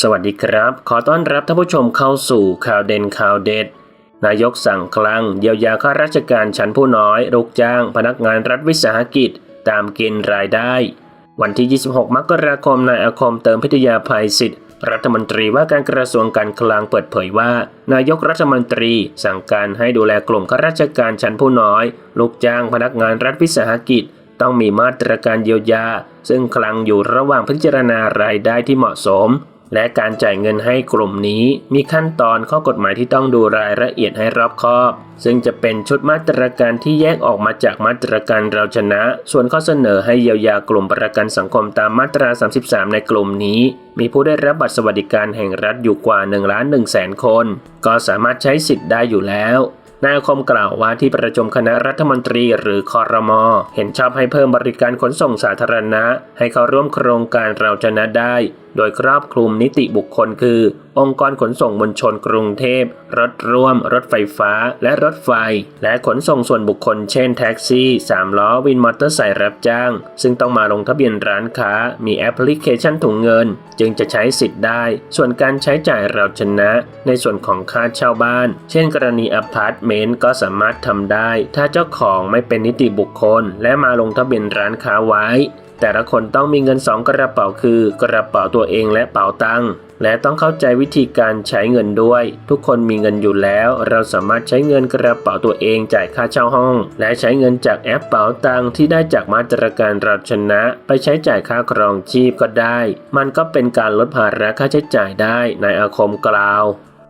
สวัสดีครับ ขอต้อนรับท่านผู้ชมเข้าสู่ข่าวเด่นข่าวเด็ด นายกสั่งคลังเยียวยาข้าราชการชั้นผู้น้อยลูกจ้าง พนักงานรัฐวิสาหกิจ ตามเกณฑ์รายได้ วันที่ 26 มกราคมนายอาคมเติมพิทยาภัยสิทธิ์รัฐมนตรีว่าการกระทรวงการคลังเปิดเผยว่า นายกรัฐมนตรีสั่งการให้ดูแลกลุ่มข้าราชการชั้นผู้น้อยลูกจ้างพนักงานรัฐวิสาหกิจ ต้องมีมาตรการเยียวยา ซึ่งคลังอยู่ระหว่างพิจารณารายได้ที่เหมาะสม และการจ่ายเงินให้กลุ่มนี้มีขั้นตอนข้อกฎหมายที่ต้องดูรายละเอียดให้รอบคอบ ซึ่งจะเป็นชุดมาตรการที่แยกออกมาจากมาตรการเราชนะ ส่วนข้อเสนอให้เยียวยากลุ่มประกันสังคมตามมาตรา 33 ในกลุ่มนี้ มีผู้ได้รับบัตรสวัสดิการแห่งรัฐอยู่กว่า1ล้าน1แสนคน ก็สามารถใช้สิทธิ์ได้อยู่แล้ว นายคมกล่าวว่าที่ประชุมคณะรัฐมนตรีหรือคอรมอเห็นชอบให้เพิ่มบริการขนส่งสาธารณะ ให้เข้าร่วมโครงการเราชนะได้ โดยครอบคลุมนิติบุคคลคือ องค์กรขนส่งมวลชนกรุงเทพ รถร่วม รถไฟฟ้า และรถไฟ และขนส่งส่วนบุคคลเช่นแท็กซี่สามล้อวินมอเตอร์ไซค์รับจ้าง ซึ่งต้องมาลงทะเบียนร้านค้า มีแอปพลิเคชันถุงเงิน จึงจะใช้สิทธิ์ได้ ส่วนการใช้จ่ายเราชนะ ในส่วนของค่าเช่าบ้าน เช่น กรณีอพาร์ตเมนต์ก็สามารถทำได้ ถ้าเจ้าของไม่เป็นนิติบุคคล และมาลงทะเบียนร้านค้าไว้ แต่ละคนต้องมีเงินสองกระเป๋าคือ กระเป๋าตัวเองและเป๋าตังค์และต้องเข้าใจวิธีการใช้เงินด้วย ทุกคนมีเงินอยู่แล้ว เราสามารถใช้เงินกระเป๋าตัวเองจ่ายค่าเช่าห้อง และใช้เงินจากแอปเป๋าตังที่ได้จากมาตรการเราชนะ ไปใช้จ่ายค่าครองชีพก็ได้ มันก็เป็นการลดภาระค่าใช้จ่ายได้นายอาคมกล่าว